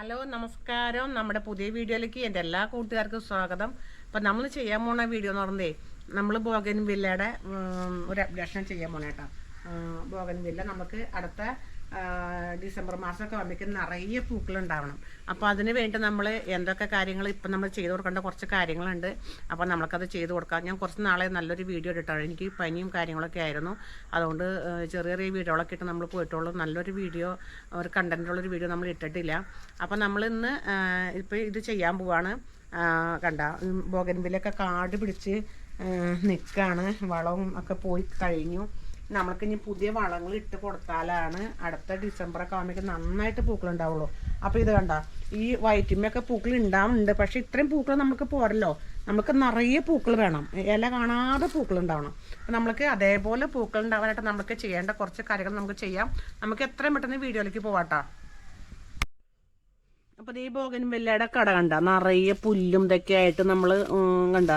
Hello നമസ്കാരം. നമ്മുടെ പുതിയ വീഡിയോയിലേക്ക് എന്റെ എല്ലാ കൂട്ടുകാർക്കും സ്വാഗതം. അപ്പം നമ്മൾ ചെയ്യാൻ പോണ വീഡിയോ എന്ന് പറഞ്ഞേ നമ്മൾ ബോഗൻ വില്ലയുടെ ഒരു അപ്ഡേഷൻ ചെയ്യാൻ പോണേട്ടോ ബോഗൻ വില്ല നമുക്ക് അടുത്ത ഡിസംബർ മാസമൊക്കെ ആകുമ്പോഴേക്കും നിറയെ പൂക്കളുണ്ടാവണം. അപ്പോൾ അതിന് വേണ്ടി നമ്മൾ എന്തൊക്കെ കാര്യങ്ങൾ ഇപ്പം നമ്മൾ ചെയ്തു കൊടുക്കേണ്ട കുറച്ച് കാര്യങ്ങളുണ്ട്. അപ്പോൾ നമ്മൾക്കത് ചെയ്തു കൊടുക്കാം. ഞാൻ കുറച്ച് നാളെ നല്ലൊരു വീഡിയോ ഇട്ടിട്ടാണ്. എനിക്ക് പനിയും കാര്യങ്ങളൊക്കെ ആയിരുന്നു. അതുകൊണ്ട് ചെറിയ ചെറിയ വീഡിയോകളൊക്കെ ഇട്ട് നമ്മൾ പോയിട്ടുള്ളൂ. നല്ലൊരു വീഡിയോ ഒരു കണ്ടന്റുള്ളൊരു വീഡിയോ നമ്മൾ ഇട്ടിട്ടില്ല. അപ്പോൾ നമ്മളിന്ന് ഇപ്പോൾ ഇത് ചെയ്യാൻ പോവാണ്. കണ്ട ബോഗൻവില്ലൊക്കെ കാട് പിടിച്ച് നിൽക്കുകയാണ് വളവും ഒക്കെ പോയി കഴിഞ്ഞു. നമ്മൾക്ക് ഇനി പുതിയ വളങ്ങൾ ഇട്ട് കൊടുത്താലാണ് അടുത്ത ഡിസംബറൊക്കെ ആകുമ്പോഴേക്കും നന്നായിട്ട് പൂക്കൾ ഉണ്ടാവുള്ളൂ അപ്പോൾ ഇത് കണ്ട ഈ വയറ്റിമ്മയൊക്കെ പൂക്കൾ ഉണ്ടാവുന്നുണ്ട് പക്ഷേ ഇത്രയും പൂക്കൾ നമുക്ക് പോരല്ലോ. നമുക്ക് നിറയെ പൂക്കൾ വേണം. ഇല കാണാതെ പൂക്കൾ ഉണ്ടാവണം. അപ്പം നമുക്ക് അതേപോലെ പൂക്കൾ ഉണ്ടാവാനായിട്ട് നമുക്ക് ചെയ്യേണ്ട കുറച്ച് കാര്യങ്ങൾ നമുക്ക് ചെയ്യാം. നമുക്ക് എത്രയും പെട്ടെന്ന് വീഡിയോയിലേക്ക് പോവാട്ടോ. അപ്പോൾ ഈ ബോഗൻ വെല്ലയുടെ കട കണ്ട. നിറയെ പുല്ലും ഇതൊക്കെ ആയിട്ട് നമ്മൾ കണ്ട.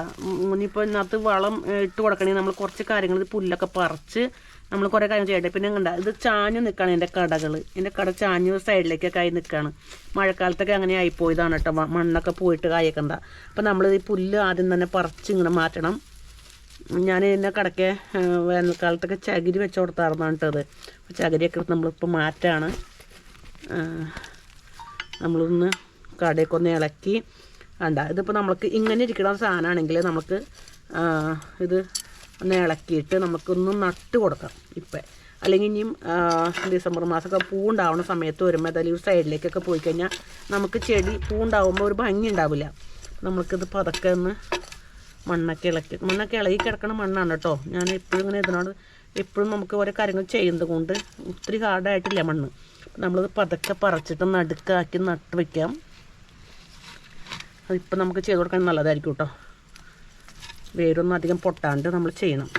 ഇനിയിപ്പോൾ ഇതിനകത്ത് വളം ഇട്ട് കൊടുക്കണമെങ്കിൽ നമ്മൾ കുറച്ച് കാര്യങ്ങൾ പുല്ലൊക്കെ പറിച്ച് നമ്മൾ കുറേ കാര്യം ചെയ്യട്ടെ പിന്നെ കണ്ട ഇത് ചാഞ്ഞ് നിൽക്കുകയാണ് എന്റെ കടകൾ എന്റെ കട ചാഞ്ഞ് സൈഡിലേക്കൊക്കെ ആയി നിൽക്കുകയാണ് മഴക്കാലത്തൊക്കെ അങ്ങനെ ആയിപ്പോയതാണ് കേട്ടോ. മണ്ണൊക്കെ പോയിട്ട് കായക്കണ്ട. അപ്പോൾ നമ്മൾ ഈ പുല്ല് ആദ്യം തന്നെ പറിച്ച് ഇങ്ങനെ മാറ്റണം. ഞാൻ എന്നെ കടക്കെ വേനൽക്കാലത്തൊക്കെ ചകിരി വെച്ച് കൊടുത്തായിരുന്നു കേട്ടത്. അപ്പോൾ ചകിരിയൊക്കെ നമ്മളിപ്പോൾ മാറ്റാണ്. നമ്മളൊന്ന് കടയൊക്കെ ഇളക്കി. വേണ്ട ഇതിപ്പോൾ നമുക്ക് ഇങ്ങനെ ഇരിക്കുന്ന സാധനമാണെങ്കിൽ നമുക്ക് ഇത് ഒന്ന് ഇളക്കിയിട്ട് നമുക്കൊന്ന് നട്ട് കൊടുക്കാം ഇപ്പം. അല്ലെങ്കിൽ ഇനിയും ഡിസംബർ മാസമൊക്കെ പൂവുണ്ടാവുന്ന സമയത്ത് വരുമ്പോൾ അതായത് സൈഡിലേക്കൊക്കെ പോയി കഴിഞ്ഞാൽ നമുക്ക് ചെടി പൂവുണ്ടാവുമ്പോൾ ഒരു ഭംഗി ഉണ്ടാവില്ല. നമുക്കിത് പതക്കെ ഒന്ന് മണ്ണൊക്കെ ഇളക്കി മണ്ണൊക്കെ ഇളകി കിടക്കുന്ന മണ്ണാണ് കേട്ടോ ഞാൻ എപ്പോഴും ഇങ്ങനെ ഇതിനോട് എപ്പോഴും നമുക്ക് ഓരോ കാര്യങ്ങൾ ചെയ്യുന്നത് കൊണ്ട് ഒത്തിരി ഹാർഡായിട്ടില്ല മണ്ണ്. നമ്മളിത് പതുക്കെ പറിച്ചിട്ട് നടുക്കാക്കി നട്ട് വയ്ക്കാം അതിപ്പോൾ നമുക്ക് ചെയ്ത് കൊടുക്കാൻ നല്ലതായിരിക്കും കേട്ടോ വേരൊന്നും അധികം പൊട്ടാണ്ട് നമ്മൾ ചെയ്യണം.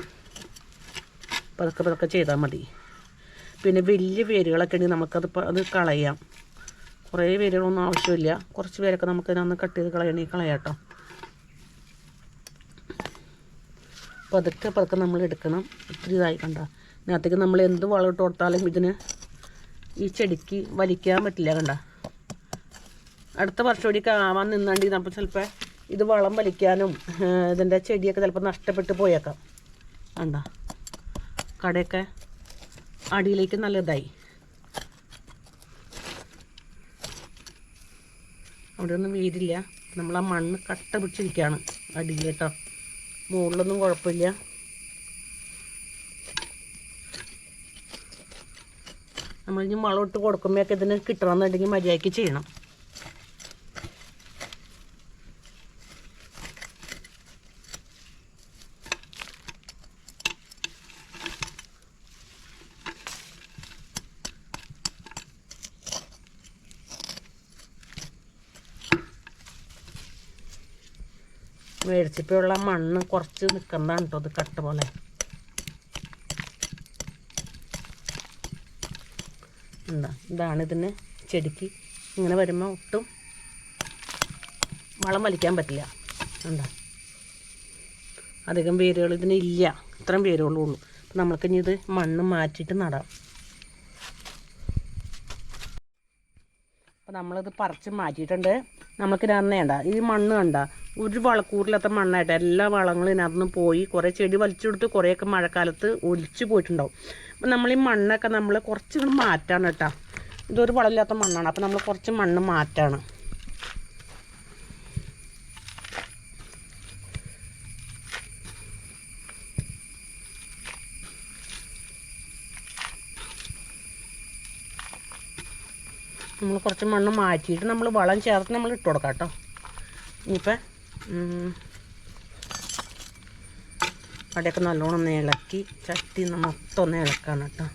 പതുക്കെ പതുക്കെ ചെയ്താൽ മതി. പിന്നെ വലിയ വേരുകളൊക്കെ ഉണ്ടെങ്കിൽ നമുക്കത് അത് കളയാം. കുറേ വേരുകളൊന്നും ആവശ്യമില്ല. കുറച്ച് പേരൊക്കെ നമുക്ക് ഇതിനൊന്ന് കട്ട് ചെയ്ത് കളയണമെങ്കിൽ കളയാം കേട്ടോ പതുക്കെ പതുക്കെ നമ്മൾ എടുക്കണം. ഒത്തിരി ഇതായി കണ്ട. ഇതിനകത്തേക്ക് നമ്മൾ എന്ത് വളം ഇട്ട് കൊടുത്താലും ഇതിന് ഈ ചെടിക്ക് വലിക്കാൻ പറ്റില്ല കണ്ട. അടുത്ത വർഷം കൂടി ആവാൻ നിന്നാണ്ട് നമ്മൾ ചിലപ്പോൾ ഇത് വളം വലിക്കാനും ഇതിന്റെ ചെടിയൊക്കെ ചിലപ്പോൾ നഷ്ടപ്പെട്ട് പോയേക്കാം. കണ്ട. കടയൊക്കെ അടിയിലേക്ക് നല്ല ഇതായി. അവിടെ ഒന്നും വീടില്ല നമ്മൾ ആ മണ്ണ് കട്ട പിടിച്ചിരിക്കുകയാണ് അടിയിൽ കേട്ടോ. മുകളിലൊന്നും കുഴപ്പമില്ല. നമ്മൾ ഇനി വളം ഇട്ട് കൊടുക്കുമ്പോഴൊക്കെ ഇതിന് കിട്ടണമെന്നുണ്ടെങ്കിൽ മര്യാദയ്ക്ക് ചെയ്യണം. മേടിച്ചപ്പോഴുള്ള മണ്ണ് കുറച്ച് നിൽക്കുന്നതാണ് കേട്ടോ അത് കട്ട പോലെ. എന്താ ഇതാണ് ഇതിന് ചെടിക്ക്. ഇങ്ങനെ വരുമ്പോൾ ഒട്ടും വളം വലിക്കാൻ പറ്റില്ല. എന്താ അധികം വേരുകൾ ഇതിന് ഇല്ല. ഇത്രയും വേരുകളേ ഉള്ളൂ. അപ്പം നമ്മൾക്ക് ഇനി ഇത് മണ്ണ് മാറ്റിയിട്ട് നടാം. അപ്പം നമ്മളിത് പറിച്ച് മാറ്റിയിട്ടുണ്ട്. നമുക്ക് നന്നേണ്ട ഈ മണ്ണ് കണ്ട. ഒരു വളക്കൂറിലത്തെ മണ്ണായിട്ട് എല്ലാ വളങ്ങളും ഇതിനകത്തുനിന്ന് പോയി കുറേ ചെടി വലിച്ചെടുത്ത് കുറേയൊക്കെ മഴക്കാലത്ത് ഒലിച്ചു പോയിട്ടുണ്ടാവും. അപ്പം നമ്മൾ ഈ മണ്ണൊക്കെ നമ്മൾ കുറച്ചുകൂടി മാറ്റാണ് കേട്ടോ. ഇതൊരു വളമില്ലാത്ത മണ്ണാണ്. അപ്പം നമ്മൾ കുറച്ച് മണ്ണ് മാറ്റാണ്. നമ്മൾ കുറച്ച് മണ്ണ് മാറ്റിയിട്ട് നമ്മൾ വളം ചേർത്ത് നമ്മൾ ഇട്ട് കൊടുക്കാം കേട്ടോ. ഇനിയിപ്പോൾ അവിടെയൊക്കെ നല്ലോണം ഒന്ന് ഇളക്കി ചട്ടി മൊത്തം ഒന്ന് ഇളക്കാണ് കേട്ടോ.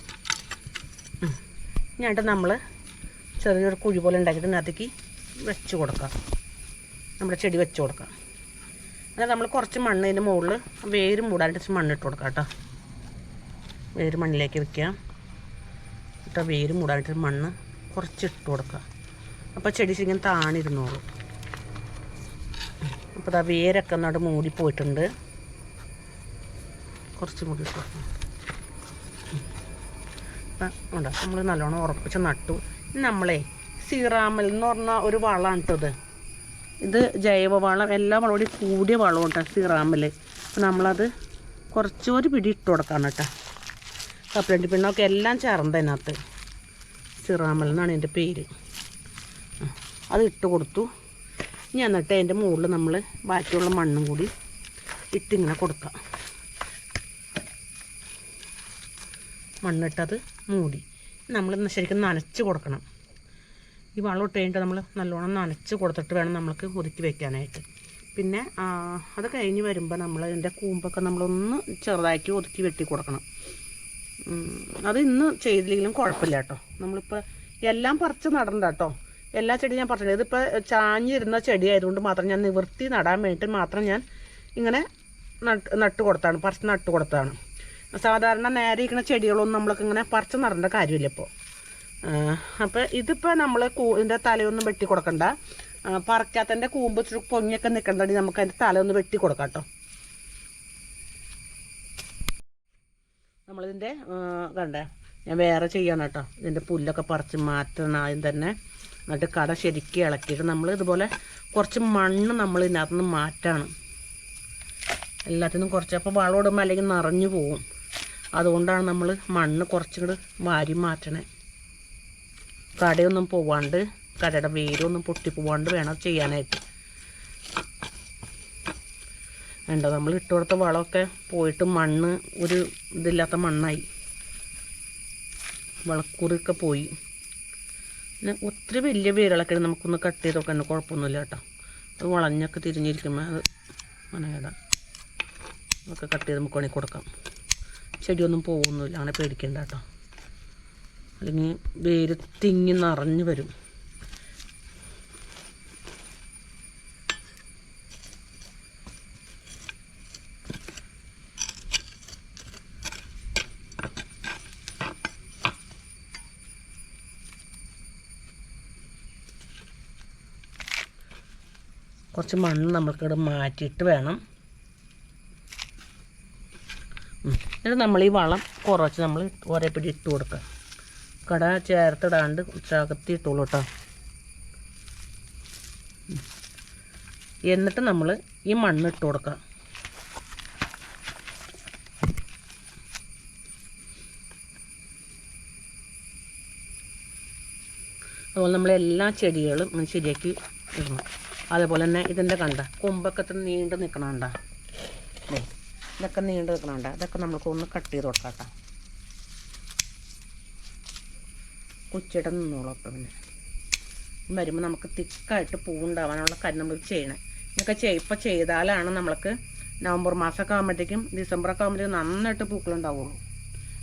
എന്നിട്ട് നമ്മൾ ചെറിയൊരു കുഴി പോലെ ഉണ്ടാക്കിയിട്ട് അതിനകത്തേക്ക് വെച്ച് കൊടുക്കാം. നമ്മുടെ ചെടി വെച്ച് കൊടുക്കാം. എന്നാൽ നമ്മൾ കുറച്ച് മണ്ണ് ഇതിന്റെ മുകളിൽ വേര് മൂടാനായിട്ട് മണ്ണ് ഇട്ട് കൊടുക്കാം കേട്ടോ. വേര് മണ്ണിലേക്ക് വെക്കാം കേട്ടോ വേര് മൂടാനായിട്ട് മണ്ണ് കുറച്ച് ഇട്ട് കൊടുക്കുക. അപ്പോൾ ചെടി ശരിക്കും താണിരുന്നോളൂ. അപ്പോൾ അതാ വേരൊക്കെ ഒന്നവിടെ മൂടിപ്പോയിട്ടുണ്ട് കുറച്ച് കൂടി ഇട്ട് ഉണ്ടോ? നമ്മൾ നല്ലോണം ഉറപ്പിച്ച് നട്ടു. നമ്മളെ സീറാമൽ എന്ന് പറഞ്ഞ ഒരു വളമാണ് ഇത്. ജൈവ വളം എല്ലാ വളം കൂടി കൂടിയ വളം കേട്ടോ സീറാമൽ അപ്പം നമ്മളത് കുറച്ചൊരു പിടി ഇട്ട് കൊടുക്കണം കേട്ടോ കപ്പലണ്ടി പിണ്ണൊക്കെ എല്ലാം ചേർന്ന് അതിനകത്ത്. സിറാമൽ എന്നാണ് എന്റെ പേര്. അത് ഇട്ട് കൊടുത്തു. ഇനി എന്നിട്ട് അതിന്റെ മുകളിൽ നമ്മൾ ബാക്കിയുള്ള മണ്ണും കൂടി ഇട്ടിങ്ങനെ കൊടുക്കാം. മണ്ണിട്ടത് മൂടി. നമ്മൾ ശരിക്കും നനച്ച് കൊടുക്കണം. ഈ വളം ഇട്ട് കഴിഞ്ഞിട്ട് നമ്മൾ നല്ലോണം നനച്ച് കൊടുത്തിട്ട് വേണം നമ്മൾക്ക് ഒതുക്കി വെക്കാനായിട്ട്. പിന്നെ അത് കഴിഞ്ഞ് വരുമ്പോൾ നമ്മൾ അതിന്റെ കൂമ്പൊക്കെ നമ്മളൊന്ന് ചെറുതാക്കി ഒതുക്കി വെട്ടി കൊടുക്കണം. അത് ഇന്ന് ചെയ്തില്ലെങ്കിലും കുഴപ്പമില്ല കേട്ടോ. നമ്മളിപ്പോൾ എല്ലാം പറിച്ച് നടണ്ട കേട്ടോ. എല്ലാ ചെടിയും ഞാൻ പറഞ്ഞത് ഇതിപ്പോൾ ചാഞ്ഞിരുന്ന ചെടി ആയതുകൊണ്ട് മാത്രം ഞാൻ നിവൃത്തി നടാൻ വേണ്ടിയിട്ട് മാത്രം ഞാൻ ഇങ്ങനെ നട്ട് നട്ട് കൊടുത്താണ്. പറിച്ച് നട്ട് കൊടുത്താണ്. സാധാരണ നേരെ ഇരിക്കുന്ന ചെടികളൊന്നും നമ്മൾക്ക് ഇങ്ങനെ പറിച്ച് നടേണ്ട കാര്യമില്ല ഇപ്പോൾ അപ്പോൾ ഇതിപ്പോൾ നമ്മൾ കൂടിന്റെ തലയൊന്നും വെട്ടി കൊടുക്കണ്ട. പറിക്കാത്തതിന്റെ കൂമ്പ് ചുരു പൊങ്ങിയൊക്കെ നിൽക്കണ്ടെങ്കിൽ നമുക്ക് അതിന്റെ തലയൊന്ന് വെട്ടി കൊടുക്കാം കേട്ടോ. നമ്മളിതിന്റെ കണ്ടേ? ഞാൻ വേറെ ചെയ്യണം കേട്ടോ ഇതിന്റെ പുല്ലൊക്കെ പറിച്ച് മാറ്റണം ആദ്യം തന്നെ. എന്നിട്ട് കട ശരിക്കും ഇളക്കിയിട്ട് നമ്മൾ ഇതുപോലെ കുറച്ച് മണ്ണ് നമ്മൾ ഇതിനകത്ത് നിന്ന് മാറ്റാണ്. എല്ലാത്തിനും കുറച്ച്. അപ്പോൾ വളം ഇടുമ്പോൾ അല്ലെങ്കിൽ നിറഞ്ഞു പോവും. അതുകൊണ്ടാണ് നമ്മൾ മണ്ണ് കുറച്ചും കൂടി വാരി മാറ്റണേ. കടയൊന്നും പോവാണ്ട് കടയുടെ വേരൊന്നും പൊട്ടി പോവാണ്ട് വേണം ചെയ്യാനായിട്ട്. ഉണ്ടോ നമ്മൾ ഇട്ട് കൊടുത്ത വളമൊക്കെ പോയിട്ട് മണ്ണ് ഒരു ഇതില്ലാത്ത മണ്ണായി. വളക്കുറിയൊക്കെ പോയി. പിന്നെ ഒത്തിരി വലിയ വേരുകളൊക്കെ നമുക്കൊന്ന് കട്ട് ചെയ്ത് നോക്കാൻ കുഴപ്പമൊന്നുമില്ല കേട്ടോ. അത് വളഞ്ഞൊക്കെ തിരിഞ്ഞിരിക്കുമ്പോൾ അത് മനേടാം. അതൊക്കെ കട്ട് ചെയ്ത് നമുക്ക് വേണമെങ്കിൽ കൊടുക്കാം. ചെടിയൊന്നും പോകുന്നില്ല. അങ്ങനെ പേടിക്കണ്ട കേട്ടോ. അല്ലെങ്കിൽ വേര് തിങ്ങി നിറഞ്ഞു വരും. കുറച്ച് മണ്ണ് നമ്മൾക്കിവിടെ മാറ്റിയിട്ട് വേണം. എന്നിട്ട് നമ്മൾ ഈ വളം കുറച്ച് നമ്മൾ ഒരേ പിടി ഇട്ട് കൊടുക്കുക. കട ചേർത്തിടാണ്ട് ചകത്തി ഇട്ടോളൂ കേട്ടോ. എന്നിട്ട് നമ്മൾ ഈ മണ്ണ് ഇട്ട് കൊടുക്കുക. അതുപോലെ നമ്മൾ എല്ലാ ചെടികളും ശരിയാക്കി ഇടണം. അതേപോലെ തന്നെ ഇതിന്റെ കണ്ട കൊമ്പൊക്കെ ഇത്ര നീണ്ട് നിൽക്കണണ്ട ഇതൊക്കെ നീണ്ട് നിൽക്കണണ്ട ഇതൊക്കെ നമുക്ക് ഒന്ന് കട്ട് ചെയ്ത് കൊടുക്കാം കേട്ടോ കുച്ചിട നിന്നോളൂ അപ്പം പിന്നെ. വരുമ്പോൾ നമുക്ക് തിക്കായിട്ട് പൂവുണ്ടാവാനുള്ള കാര്യം നമ്മൾ ചെയ്യണേ. ഇതൊക്കെ ചെയ് ഇപ്പം ചെയ്താലാണ് നമ്മൾക്ക് നവംബർ മാസമൊക്കെ ആകുമ്പോഴത്തേക്കും ഡിസംബറൊക്കെ ആകുമ്പോഴത്തേക്കും നന്നായിട്ട് പൂക്കളുണ്ടാവുള്ളൂ.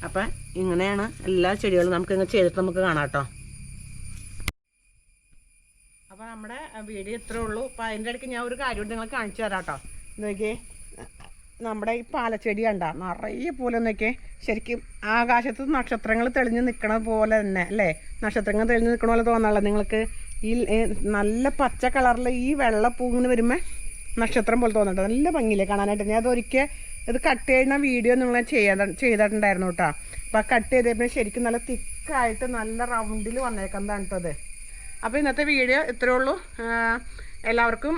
അപ്പം ഇങ്ങനെയാണ് എല്ലാ ചെടികളും നമുക്ക് ഇങ്ങനെ ചെയ്തിട്ട് നമുക്ക് കാണാം കേട്ടോ അപ്പോൾ നമ്മുടെ വീഡിയോ ഇത്രേ ഉള്ളൂ. അപ്പൊ അതിന്റെ ഇടയ്ക്ക് ഞാൻ ഒരു കാര്യം നിങ്ങൾ കാണിച്ചു തരാം കേട്ടോ. നോക്കിയേ നമ്മുടെ ഈ പാലച്ചെടി കണ്ട നിറയെ പോലെ നോക്കിയേ. ശരിക്കും ആകാശത്ത് നക്ഷത്രങ്ങൾ തെളിഞ്ഞു നിൽക്കണ പോലെ തന്നെ അല്ലേ? നക്ഷത്രങ്ങൾ തെളിഞ്ഞു നിൽക്കണ പോലെ തോന്നാനുള്ള നിങ്ങൾക്ക് ഈ നല്ല പച്ച കളറിൽ ഈ വെള്ളപ്പൂങ്ങിന് വരുമ്പോൾ നക്ഷത്രം പോലെ തോന്നട്ടെ. നല്ല ഭംഗിയില്ലേ കാണാനായിട്ട്. ഞാൻ അതൊരിക്കൽ ഇത് കട്ട് ചെയ്യുന്ന വീഡിയോ നിങ്ങൾ ചെയ്യാൻ ചെയ്തിട്ടുണ്ടായിരുന്നു കേട്ടോ. അപ്പോൾ കട്ട് ചെയ്തപ്പോൾ ശരിക്കും നല്ല തിക്കായിട്ട് നല്ല റൗണ്ടിൽ വന്നേക്കുന്നതാണ് കേട്ടോ അത് അപ്പോൾ ഇന്നത്തെ വീഡിയോ ഇത്രയേ ഉള്ളൂ. എല്ലാവർക്കും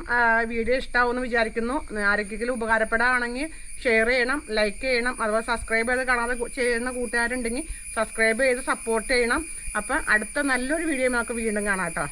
വീഡിയോ ഇഷ്ടമാവുമെന്ന് വിചാരിക്കുന്നു. ആരെങ്കിലും ഉപകാരപ്പെടുകയാണെങ്കിൽ ഷെയർ ചെയ്യണം ലൈക്ക് ചെയ്യണം അഥവാ സബ്സ്ക്രൈബ് ചെയ്ത് കാണാതെ ചെയ്യുന്ന കൂട്ടുകാരുണ്ടെങ്കിൽ സബ്സ്ക്രൈബ് ചെയ്ത് സപ്പോർട്ട് ചെയ്യണം. അപ്പം അടുത്ത നല്ലൊരു വീഡിയോ നമുക്ക് വീണ്ടും കാണാം കേട്ടോ.